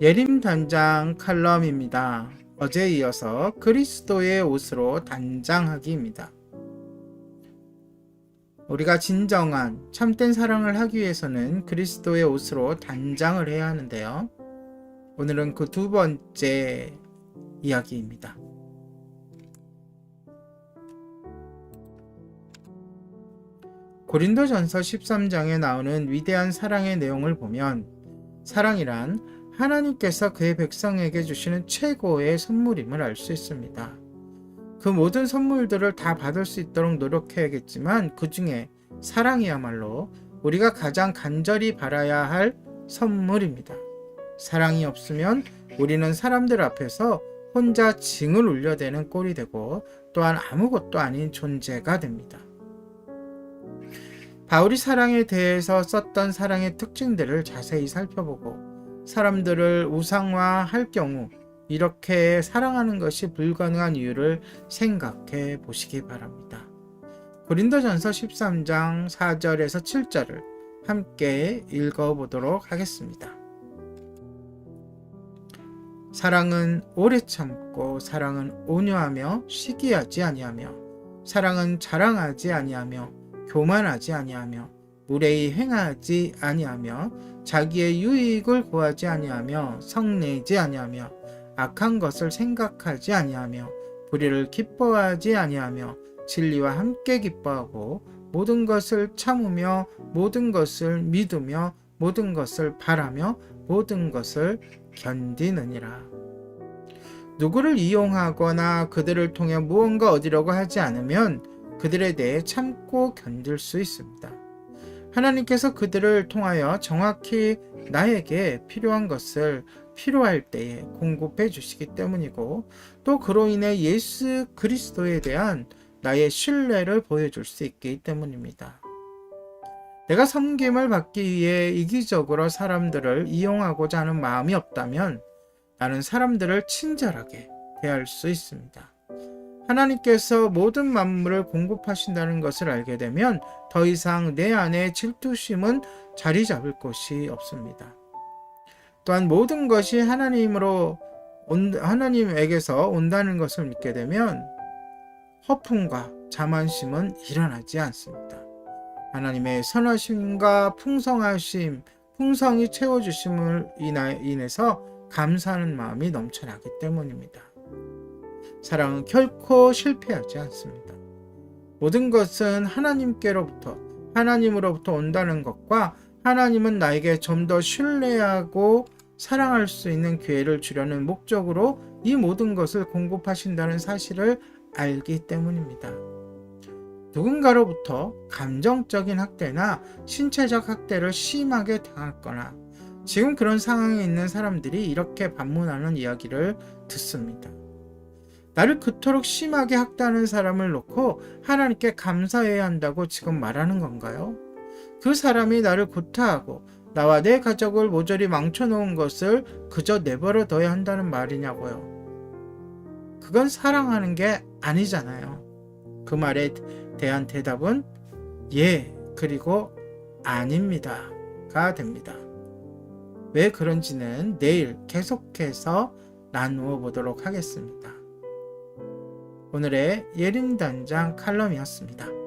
예림 단장 칼럼입니다. 어제에 이어서 그리스도의 옷으로 단장하기입니다. 우리가 진정한 참된 사랑을 하기 위해서는 그리스도의 옷으로 단장을 해야 하는데요. 오늘은 그 두 번째 이야기입니다. 고린도전서 13장에 나오는 위대한 사랑의 내용을 보면 사랑이란 하나님께서 그의 백성에게 주시는 최고의 선물임을 알 수 있습니다. 그 모든 선물들을 다 받을 수 있도록 노력해야겠지만 그 중에 사랑이야말로 우리가 가장 간절히 바라야 할 선물입니다. 사랑이 없으면 우리는 사람들 앞에서 혼자 징을 울려대는 꼴이 되고 또한 아무것도 아닌 존재가 됩니다. 바울이 사랑에 대해서 썼던 사랑의 특징들을 자세히 살펴보고 사람들을 우상화할 경우 이렇게 사랑하는 것이 불가능한 이유를 생각해 보시기 바랍니다. 고린도전서 13장 4절에서 7절을 함께 읽어 보도록 하겠습니다. 사랑은 오래 참고 사랑은 온유하며 시기하지 아니하며 사랑은 자랑하지 아니하며 교만하지 아니하며 무례히 행하지 아니하며 자기의 유익을 구하지 아니하며 성내지 아니하며 악한 것을 생각하지 아니하며 불의를 기뻐하지 아니하며 진리와 함께 기뻐하고 모든 것을 참으며 모든 것을 믿으며 모든 것을 바라며 모든 것을 견디느니라. 누구를 이용하거나 그들을 통해 무언가 얻으려고 하지 않으면 그들에 대해 참고 견딜 수 있습니다. 하나님께서 그들을 통하여 정확히 나에게 필요한 것을 필요할 때에 공급해 주시기 때문이고 또 그로 인해 예수 그리스도에 대한 나의 신뢰를 보여줄 수 있기 때문입니다. 내가 섬김을 받기 위해 이기적으로 사람들을 이용하고자 하는 마음이 없다면 나는 사람들을 친절하게 대할 수 있습니다. 하나님께서 모든 만물을 공급하신다는 것을 알게 되면 더 이상 내 안에 질투심은 자리 잡을 곳이 없습니다. 또한 모든 것이 하나님으로 온, 하나님에게서 온다는 것을 믿게 되면 허풍과 자만심은 일어나지 않습니다. 하나님의 선하심과 풍성하심, 풍성이 채워주심을 인해서 감사하는 마음이 넘쳐나기 때문입니다. 사랑은 결코 실패하지 않습니다. 모든 것은 하나님께로부터, 하나님으로부터 온다는 것과 하나님은 나에게 좀 더 신뢰하고 사랑할 수 있는 기회를 주려는 목적으로 이 모든 것을 공급하신다는 사실을 알기 때문입니다. 누군가로부터 감정적인 학대나 신체적 학대를 심하게 당했거나 지금 그런 상황에 있는 사람들이 이렇게 반문하는 이야기를 듣습니다. 나를 그토록 심하게 학대하는 사람을 놓고 하나님께 감사해야 한다고 지금 말하는 건가요? 그 사람이 나를 구타하고 나와 내 가족을 모조리 망쳐놓은 것을 그저 내버려 둬야 한다는 말이냐고요. 그건 사랑하는 게 아니잖아요. 그 말에 대한 대답은 예, 그리고 아닙니다 가 됩니다. 왜 그런지는 내일 계속해서 나누어 보도록 하겠습니다. 오늘의 예림단장 칼럼이었습니다.